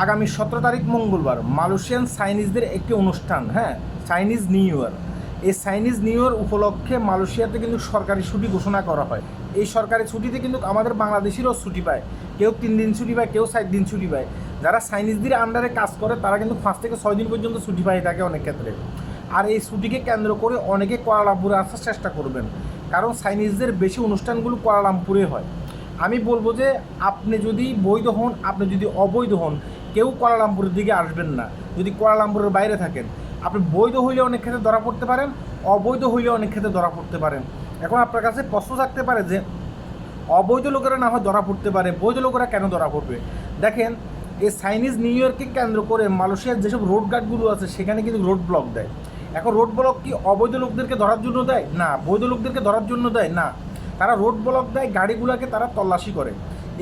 আগামী সতেরো তারিখ মঙ্গলবার মালয়েশিয়ান চাইনিজদের একটি অনুষ্ঠান হ্যাঁ চাইনিজ নিউ ইয়ার। এই চাইনিজ নিউ ইয়ার উপলক্ষে মালয়েশিয়াতে কিন্তু সরকারি ছুটি ঘোষণা করা হয়। এই সরকারি ছুটিতে কিন্তু আমাদের বাংলাদেশেরও ছুটি পায়। কেউ তিন দিন ছুটি পায়, কেউ সাত দিন ছুটি পায়। যারা চাইনিজদের আন্ডারে কাজ করে, তারা কিন্তু পাঁচ থেকে ছয় দিন পর্যন্ত ছুটি পায় থাকে অনেক ক্ষেত্রে। আর এই ছুটিকে কেন্দ্র করে অনেকে কোয়ালালামপুরে আসার চেষ্টা করবেন। কারণ চাইনিজদের বেশি অনুষ্ঠানগুলো কোয়ালালামপুরে হয়। আমি বলব যে আপনি যদি বৈধ হন, আপনি যদি অবৈধ হন, কেউ কোয়ালালামপুরের দিকে আসবেন না। যদি কোয়ালালামপুরের বাইরে থাকেন, আপনি বৈধ হইলে অনেক ক্ষেত্রে ধরা পড়তে পারেন, অবৈধ হইলে অনেক ক্ষেত্রে ধরা পড়তে পারেন। এখন আপনার কাছে প্রশ্ন থাকতে পারে যে, অবৈধ লোকেরা না হয় ধরা পড়তে পারে, বৈধ লোকেরা কেন ধরা পড়বে? দেখেন, এই চাইনিজ নিউ ইয়র্ককে কেন্দ্র করে মালয়েশিয়ার যেসব রোড গার্ডগুলো আছে, সেখানে কিন্তু রোড ব্লক দেয়। এখন রোড ব্লক কি অবৈধ লোকদেরকে ধরার জন্য দেয়? না, বৈধ লোকদেরকে ধরার জন্য দেয়? না। তারা রোড ব্লক দেয়, গাড়িগুলোকে তারা তল্লাশি করে।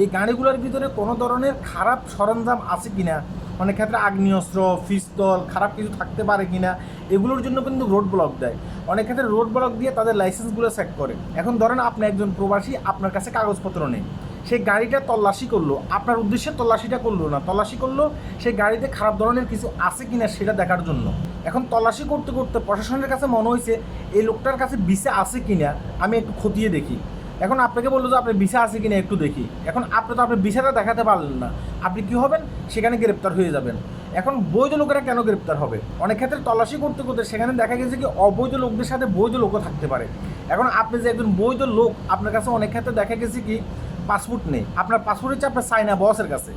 এই গাড়িগুলোর ভিতরে কোনো ধরনের খারাপ সরঞ্জাম আছে কি না অনেক ক্ষেত্রে আগ্নেয়স্ত্র, পিস্তল, খারাপ কিছু থাকতে পারে কি না এগুলোর জন্য কিন্তু রোড ব্লক দেয়। অনেক ক্ষেত্রে রোড ব্লক দিয়ে তাদের লাইসেন্সগুলো সেট করে। এখন ধরেন আপনি একজন প্রবাসী, আপনার কাছে কাগজপত্র নেই। সেই গাড়িটা তল্লাশি করল। আপনার উদ্দেশ্যে তল্লাশিটা করল না। তল্লাশি করল সেই গাড়িতে খারাপ ধরনের কিছু আছে কিনা সেটা দেখার জন্য। এখন তল্লাশি করতে করতে প্রশাসনের কাছে মনে হয়েছে, এই লোকটার কাছে ভিসা আছে কিনা? আমি একটু খতিয়ে দেখি। এখন আপনাকে বলল যে, আপনার ভিসা আছে কিনা একটু দেখি। এখন আপনি তো আপনার ভিসাটা দেখাতে পারলেন না। আপনি কি হবেন? সেখানে গ্রেপ্তার হয়ে যাবেন। এখন বৈধ লোকেরা কেন গ্রেপ্তার হবে? অনেক ক্ষেত্রে তল্লাশি করতে করতে সেখানে দেখা গেছে কি, অবৈধ লোকদের সাথে বৈধ লোকও থাকতে পারে। এখন আপনি যে একজন বৈধ লোক, আপনার কাছে অনেক ক্ষেত্রে দেখা গেছে কি পাসপোর্ট নেই। আপনার পাসপোর্ট হচ্ছে আপনার সাইনা বসের কাছে।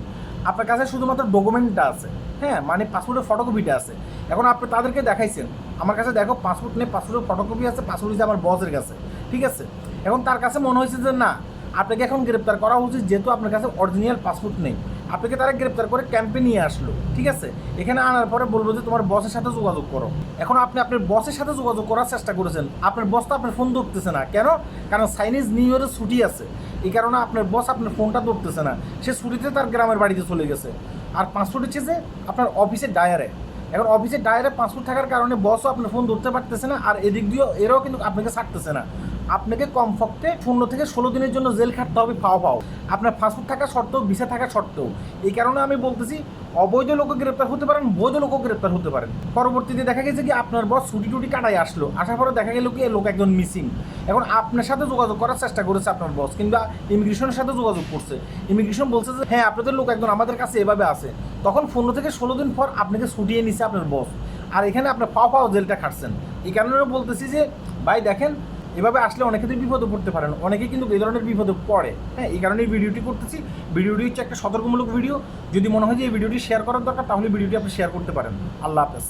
আপনার কাছে শুধুমাত্র ডকুমেন্টটা আছে। হ্যাঁ মানে পাসপোর্টের ফটোকপিটা আছে। এখন আপনি তাদেরকে দেখাইছেন। আমার কাছে দেখো পাসপোর্ট নেই, পাসপোর্টের ফটোকপি আছে, পাসপোর্ট হচ্ছে আমার বসের কাছে। ঠিক আছে? এখন তার কাছে মনে হয়েছে যে না, আপনাকে এখন গ্রেপ্তার করা উচিত, যেহেতু আপনার কাছে অরিজিনাল পাসপোর্ট নেই। আপনাকে তারা গ্রেপ্তার করে ক্যাম্পে নিয়ে আসলো, ঠিক আছে? এখানে আনার পরে বলব যে তোমার বসের সাথে যোগাযোগ করো। এখন আপনি আপনার বসের সাথে যোগাযোগ করার চেষ্টা করেছেন। আপনার বস তো আপনার ফোন ধরতেছে না। কেন? কারণ চাইনিজ নিউ ইয়ারের ছুটি আছে। এই কারণে আপনার বস আপনার ফোনটা ধরতেছে না। সে ছুটিতে তার গ্রামের বাড়িতে চলে গেছে। আর পাসপোর্ট হচ্ছে যে আপনার অফিসের ডায়ারে এখন অফিসের ডায়ারে পাসপোর্ট থাকার কারণে বসও আপনার ফোন ধরতে পারতেছে না। আর এদিক দিয়েও এরাও কিন্তু আপনাকে ছাড়তেছে না। আপনাকে কমপক্ষে পনেরো থেকে ষোলো দিনের জন্য জেল খাটতে হবে ফাও ফাও আপনার পাসপোর্ট থাকা সত্ত্বেও, ভিসা থাকা সত্ত্বেও। এই কারণে আমি বলতেছি, অবৈধ লোকও গ্রেপ্তার হতে পারেন, বৈধ লোকও গ্রেপ্তার হতে পারেন। পরবর্তীতে দেখা গেছে কি, আপনার বস ছুটি টুটি কাটাই আসলো। আসার পরে দেখা গেল কি এই লোক একজন মিসিং। এখন আপনার সাথে যোগাযোগ করার চেষ্টা করেছে আপনার বস, কিংবা ইমিগ্রেশনের সাথে যোগাযোগ করছে। ইমিগ্রেশন বলছে যে হ্যাঁ আপনাদের লোক একজন আমাদের কাছে এভাবে আছে। তখন পনেরো থেকে ষোলো দিন পর আপনাকে ছুটিয়ে নিছে আপনার বস। আর এখানে আপনার পাও পাও জেলটা খাটছেন। এই কারণে বলতেছি যে, ভাই দেখেন এভাবে আসলে অনেকে তো বিপদে পড়তে পারেন অনেকে কিন্তু এই ধরনের বিপদে পড়ে। হ্যাঁ এই কারণে ভিডিওটি করতেছি। ভিডিওটি হচ্ছে একটা সতর্কমূলক ভিডিও। যদি মনে হয় যে এই ভিডিওটি শেয়ার করার দরকার, তাহলে ভিডিওটি আপনি শেয়ার করতে পারেন। আল্লাহ হাফেজ।